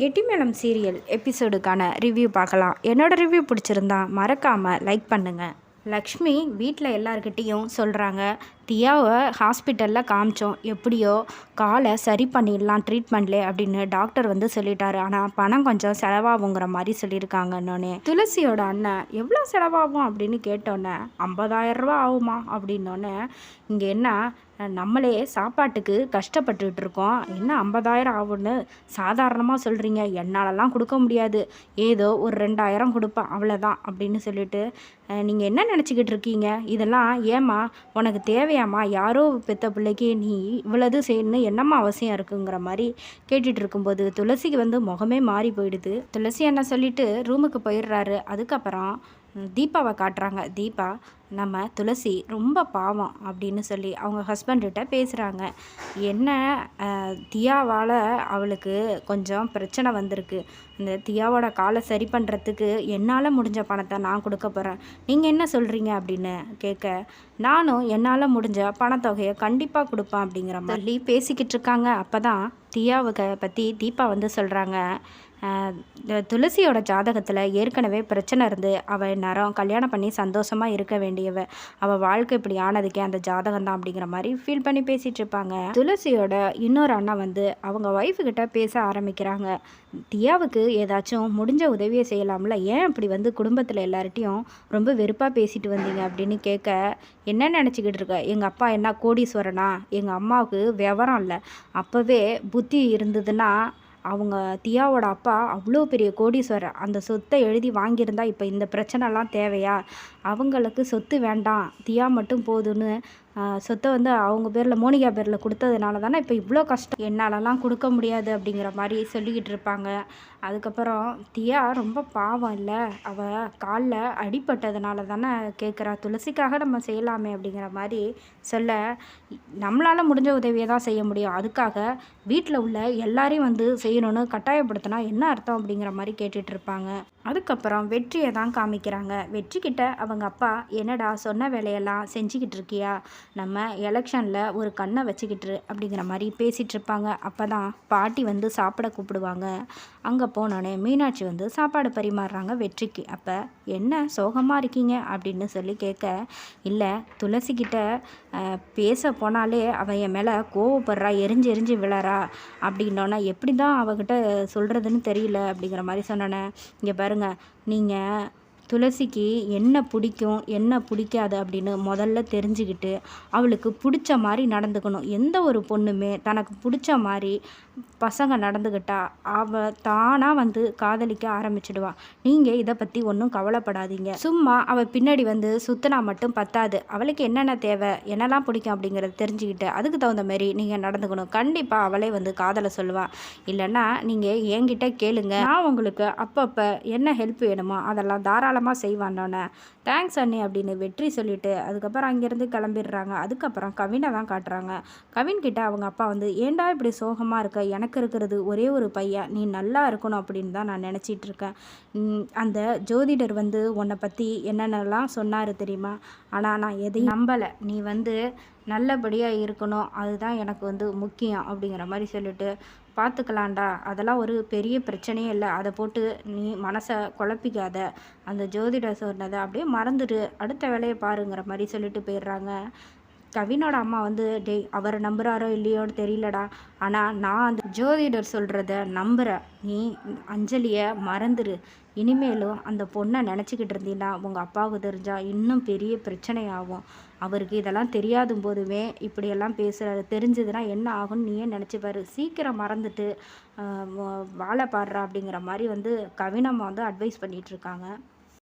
கெட்டிமேளம் serial எபிசோடுக்கான review பார்க்கலாம். என்னோட review பிடிச்சிருந்தா மறக்காமல் லைக் பண்ணுங்கள் லக்ஷ்மி வீட்டில் எல்லார்கிட்டேயும் சொல்கிறாங்க தியாவை ஹாஸ்பிட்டலில் காமிச்சோம். எப்படியோ காலை சரி பண்ணிடலாம் ட்ரீட்மெண்ட்லே அப்படின்னு டாக்டர் வந்து சொல்லிட்டாரு. ஆனால் பணம் கொஞ்சம் செலவாகுங்கிற மாதிரி சொல்லியிருக்காங்கன்னொன்னே. துளசியோட அண்ணன் எவ்வளோ செலவாகும்? அப்படின்னு கேட்டோன்னே ஐம்பதாயிரம் ரூபா ஆகுமா? அப்படின்னோடனே இங்கே என்ன நம்மளே சாப்பாட்டுக்கு கஷ்டப்பட்டுட்டு இருக்கோம் என்ன ஐம்பதாயிரம் ஆகும்னு சாதாரணமாக சொல்கிறீங்க என்னாலலாம் கொடுக்க முடியாது. ஏதோ ஒரு ரெண்டாயிரம் கொடுப்பேன் அவ்வளோதான் அப்படின்னு சொல்லிட்டு நீங்கள் என்ன நினச்சிக்கிட்டு இருக்கீங்க இதெல்லாம் ஏம்மா உனக்கு தேவையாம்மா? யாரோ பெத்த பிள்ளைக்கு நீ இவ்வளவு செய்யணும்னு என்னம்மா அவசியம் இருக்குங்கிற மாதிரி கேட்டுட்டு இருக்கும்போது துளசிக்கு வந்து முகமே மாறி போயிடுது. துளசி என்ன சொல்லிட்டு ரூமுக்கு போயிடுறாரு. அதுக்கப்புறம் தீபாவை காட்டுறாங்க. தீபா நம்ம துளசி ரொம்ப பாவம் அப்படின்னு சொல்லி அவங்க ஹஸ்பண்ட்கிட்ட பேசுகிறாங்க என்ன தியாவால் அவளுக்கு கொஞ்சம் பிரச்சனை வந்திருக்கு. இந்த தியாவோட காலை சரி பண்ணுறதுக்கு என்னால் முடிஞ்ச பணத்தை நான் கொடுக்க போகிறேன் நீங்கள் என்ன சொல்கிறீங்க அப்படின்னு கேட்க நானும் என்னால் முடிஞ்ச பணத்தொகையை கண்டிப்பாக கொடுப்பேன் அப்படிங்கிற மாதிரி பேசிக்கிட்டு இருக்காங்க. அப்போ தான் தியாவுக்கு பற்றி தீபா வந்து சொல்கிறாங்க துளசியோட ஜாதகத்தில் ஏற்கனவே பிரச்சனை இருந்து அவள் நேரம் கல்யாணம் பண்ணி சந்தோஷமாக இருக்க வேண்டியவ. அவள் வாழ்க்கை இப்படி ஆனதுக்கே அந்த ஜாதகம் தான் அப்படிங்கிற மாதிரி ஃபீல் பண்ணி பேசிகிட்டு இருப்பாங்க. துளசியோட இன்னொரு அண்ணா வந்து அவங்க ஒய்ஃபுக்கிட்ட பேச ஆரம்பிக்கிறாங்க. தியாவுக்கு ஏதாச்சும் முடிஞ்ச உதவியை செய்யலாம்ல? ஏன் அப்படி வந்து குடும்பத்தில் எல்லார்ட்டையும் ரொம்ப வெறுப்பாக பேசிட்டு வந்தீங்க அப்படின்னு கேட்க என்ன நினச்சிக்கிட்டு இருக்க? எங்கள் அப்பா என்ன கோடீஸ்வரனா? எங்கள் அம்மாவுக்கு விவரம் இல்லை. அப்போவே புத்தி இருந்ததுன்னா அவங்க தியாவோட அப்பா அவ்வளோ பெரிய கோடீஸ்வரர். அந்த சொத்தை எழுதி வாங்கியிருந்தா இப்போ இந்த பிரச்சனைலாம் தேவையா? அவங்களுக்கு சொத்து வேண்டாம். தியா மட்டும் போதுன்னு சொத்தை வந்து அவங்க பேரில் மோனிகா பேரில் கொடுத்ததுனால தானே இப்போ இவ்வளோ கஷ்டம்? என்னாலலாம் கொடுக்க முடியாது அப்படிங்கிற மாதிரி சொல்லிக்கிட்டு இருப்பாங்க. அதுக்கப்புறம் தியா ரொம்ப பாவம் இல்லை. அவள் காலில் அடிப்பட்டதுனால தானே கேட்குறா துளசிக்காக நம்ம செய்யலாமே அப்படிங்கிற மாதிரி சொல்ல நம்மளால் முடிஞ்ச உதவியை தான் செய்ய முடியும். அதுக்காக வீட்டில் உள்ள எல்லாரையும் வந்து செய்யணும்னு கட்டாயப்படுத்தினா என்ன அர்த்தம் அப்படிங்கிற மாதிரி கேட்டுட்ருப்பாங்க அதுக்கப்புறம் வெற்றியை தான் காமிக்கிறாங்க. வெற்றிக்கிட்ட அவங்க அப்பா என்னடா சொன்ன வேலையெல்லாம் செஞ்சுக்கிட்டு இருக்கியா? நம்ம எலெக்ஷனில் ஒரு கண்ணை வச்சுக்கிட்டு அப்படிங்கிற மாதிரி பேசிகிட்டு இருப்பாங்க. அப்போ தான் பாட்டி வந்து சாப்பிட கூப்பிடுவாங்க. அங்கே போனோடனே மீனாட்சி வந்து சாப்பாடு பரிமாறுறாங்க வெற்றிக்கு. அப்போ என்ன சோகமாக இருக்கீங்க? அப்படின்னு சொல்லி கேட்க இல்லை துளசிக்கிட்ட பேச போனாலே அவன் என் மேலே கோவப்படுறா எரிஞ்சு எரிஞ்சு விழறா அப்படின்னோன்னா எப்படி தான் அவகிட்ட சொல்கிறதுன்னு தெரியல அப்படிங்கிற மாதிரி சொன்னோன்னே இங்கே பாருங்கள் நீங்கள் துளசிக்கு என்ன பிடிக்கும் என்ன பிடிக்காது அப்படின்னு முதல்ல தெரிஞ்சுக்கிட்டு அவளுக்கு பிடிச்ச மாதிரி நடந்துக்கணும். எந்த ஒரு பொண்ணுமே தனக்கு பிடிச்ச மாதிரி பசங்க நடந்துக்கிட்டா அவள் தானாக வந்து காதலிக்க ஆரம்பிச்சிடுவா. நீங்கள் இதை பற்றி ஒன்றும் கவலைப்படாதீங்க. சும்மா அவள் பின்னாடி வந்து சுத்தினா மட்டும் பத்தாது. அவளுக்கு என்னென்ன தேவை என்னெல்லாம் பிடிக்கும் அப்படிங்கிறத தெரிஞ்சுக்கிட்டு அதுக்கு தகுந்த மாதிரி நீங்கள் நடந்துக்கணும். கண்டிப்பாக அவளே வந்து காதலை சொல்லுவாள் இல்லைன்னா நீங்கள் என்கிட்ட கேளுங்க. நான் உங்களுக்கு அப்பப்போ என்ன ஹெல்ப் வேணுமோ அதெல்லாம் தாராளமாக செய்வானோன்னே தேங்க்ஸ் அண்ணி அப்படின்னு வெற்றி சொல்லிவிட்டு அதுக்கப்புறம் அங்கேருந்து கிளம்பிடுறாங்க. அதுக்கப்புறம் கவினை தான் காட்டுறாங்க. கவின்கிட்ட அவங்க அப்பா வந்து ஏண்டா இப்படி சோகமாக இருக்க? எனக்கு இருக்கிறது ஒரே ஒரு பையன். நீ நல்லா இருக்கணும் அப்படின்னு தான் நான் நினச்சிட்டு இருக்கேன். அந்த ஜோதிடர் வந்து உன்னை பற்றி என்னென்னலாம் சொன்னார் தெரியுமா? ஆனால் நான் எதையும் நம்பலை. நீ வந்து நல்லபடியாக இருக்கணும். அதுதான் எனக்கு வந்து முக்கியம் அப்படிங்கிற மாதிரி சொல்லிட்டு பார்த்துக்கலாண்டா அதெல்லாம் ஒரு பெரிய பிரச்சனையே இல்லை. அதை போட்டு நீ மனசை குழப்பிக்காத. அந்த ஜோதிடர் சொன்னதை அப்படியே மறந்துடு. அடுத்த வேலையை பாருங்கிற மாதிரி சொல்லிட்டு போயிடுறாங்க. கவினோட அம்மா வந்து டே அவர் நம்புகிறாரோ இல்லையோன்னு தெரியலடா. ஆனால் நான் அந்த ஜோதிடர் சொல்கிறத நம்புகிறேன் நீ அஞ்சலியை மறந்துடு. இனிமேலும் அந்த பொண்ணை நினச்சிக்கிட்டு இருந்தீங்கன்னா உங்கள் அப்பாவுக்கு தெரிஞ்சால் இன்னும் பெரிய பிரச்சனையாகும். அவருக்கு இதெல்லாம் தெரியாதும் போதுமே இப்படியெல்லாம் பேசுகிறாரு தெரிஞ்சதுன்னா என்ன ஆகும்னு நீயே நினச்சிப்பாரு சீக்கிரம் மறந்துட்டு வாழ பாடுறா அப்படிங்கிற மாதிரி வந்து கவினம்மா வந்து அட்வைஸ் பண்ணிகிட்ருக்காங்க